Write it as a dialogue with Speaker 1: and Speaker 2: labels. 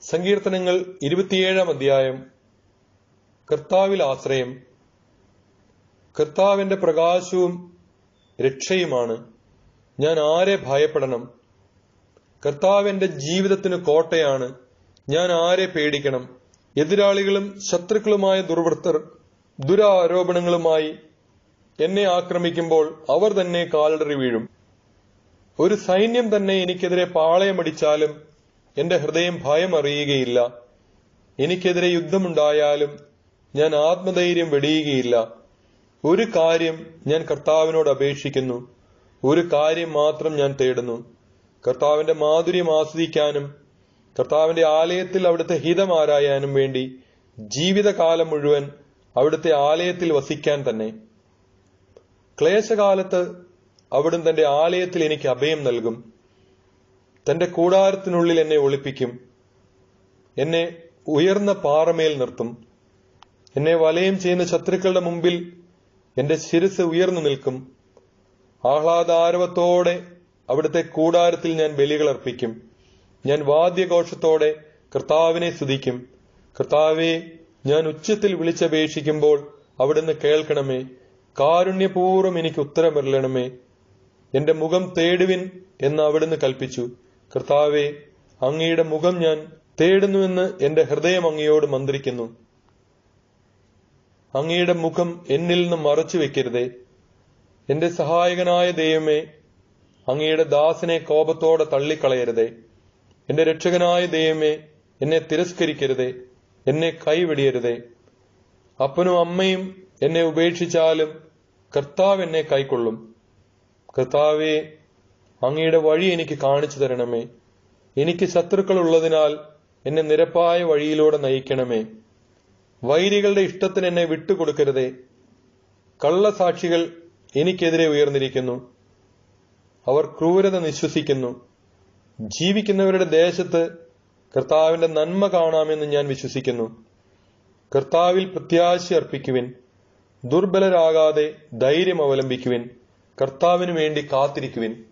Speaker 1: സങ്കീർത്തനങ്ങൾ ഇരുപത്തിയേഴാം അധ്യായം. കർത്താവിൽ ആശ്രയം. കർത്താവിന്റെ പ്രകാശവും രക്ഷയുമാണ്. ഞാൻ ആരെ ഭയപ്പെടണം? കർത്താവിന്റെ ജീവിതത്തിന് കോട്ടയാണ്. ഞാൻ ആരെ പേടിക്കണം? എതിരാളികളും ശത്രുക്കളുമായ ദുർവൃത്തർ ദുരാരോപണങ്ങളുമായി എന്നെ ആക്രമിക്കുമ്പോൾ അവർ തന്നെ കാലടറി വീഴും. ഒരു സൈന്യം തന്നെ എനിക്കെതിരെ പാളയമടിച്ചാലും എന്റെ ഹൃദയം ഭയം അറിയുകയില്ല എനിക്കെതിരെ യുദ്ധമുണ്ടായാലും ഞാൻ ആത്മധൈര്യം വെടിയുകയില്ല. ഒരു കാര്യം ഞാൻ കർത്താവിനോട് അപേക്ഷിക്കുന്നു. ഒരു കാര്യം മാത്രം ഞാൻ തേടുന്നു. കർത്താവിന്റെ മാധുര്യം ആസ്വദിക്കാനും കർത്താവിന്റെ ആലയത്തിൽ അവിടുത്തെ ഹിതം ആരായാനും വേണ്ടി ജീവിതകാലം മുഴുവൻ അവിടുത്തെ ആലയത്തിൽ വസിക്കാൻ തന്നെ. ക്ലേശകാലത്ത് അവിടുന്ന് തന്റെ ആലയത്തിൽ എനിക്ക് അഭയം നൽകും. തന്റെ കൂടാരത്തിനുള്ളിൽ എന്നെ ഒളിപ്പിക്കും. എന്നെ ഉയർന്ന പാറമേൽ നിർത്തും. എന്നെ വലയം ചെയ്യുന്ന ശത്രുക്കളുടെ മുമ്പിൽ എന്റെ ശിരസ് ഉയർന്നു നിൽക്കും. ആഹ്ലാദാരവത്തോടെ അവിടുത്തെ കൂടാരത്തിൽ ഞാൻ ബലികൾ അർപ്പിക്കും. ഞാൻ വാദ്യഘോഷത്തോടെ കർത്താവിനെ സ്തുതിക്കും. കർത്താവെ ഞാൻ ഉച്ചത്തിൽ വിളിച്ചപേക്ഷിക്കുമ്പോൾ അവിടുന്ന് കേൾക്കണമേ. കാരുണ്യപൂർവം എനിക്ക് ഉത്തരമരളണമേ. എന്റെ മുഖം തേടുവിൻ എന്ന് അവിടുന്ന് കൽപ്പിച്ചു. കർത്താവെ അങ്ങയുടെ മുഖം ഞാൻ തേടുന്നുവെന്ന് എന്റെ ഹൃദയം അങ്ങയോട് മന്ത്രിക്കുന്നു. അങ്ങയുടെ മുഖം എന്നിൽ നിന്ന് മറച്ചു വെക്കരുതേ. എന്റെ സഹായകനായ ദൈവമേ അങ്ങയുടെ ദാസനെ കോപത്തോടെ തള്ളിക്കളയരുതേ. എന്റെ രക്ഷകനായ ദൈവമേ എന്നെ തിരസ്കരിക്കരുതേ. എന്നെ കൈവിടിയരുതേ. അപ്പനും അമ്മയും എന്നെ ഉപേക്ഷിച്ചാലും കർത്താവ് എന്നെ കൈക്കൊള്ളും. കർത്താവെ അങ്ങയുടെ വഴി എനിക്ക് കാണിച്ചു തരണമേ. എനിക്ക് ശത്രുക്കൾ ഉള്ളതിനാൽ എന്നെ നിരപ്പായ വഴിയിലൂടെ നയിക്കണമേ. വൈരികളുടെ ഇഷ്ടത്തിന് എന്നെ വിട്ടുകൊടുക്കരുതേ. കള്ളസാക്ഷികൾ എനിക്കെതിരെ ഉയർന്നിരിക്കുന്നു. അവർ ക്രൂരത നിശ്വസിക്കുന്നു. ജീവിക്കുന്നവരുടെ ദേശത്ത് കർത്താവിന്റെ നന്മ കാണാമെന്ന് ഞാൻ വിശ്വസിക്കുന്നു. കർത്താവിൽ പ്രത്യാശ അർപ്പിക്കുവിൻ. ദുർബലരാകാതെ ധൈര്യം അവലംബിക്കുവിൻ. കർത്താവിനു വേണ്ടി കാത്തിരിക്കുവിൻ.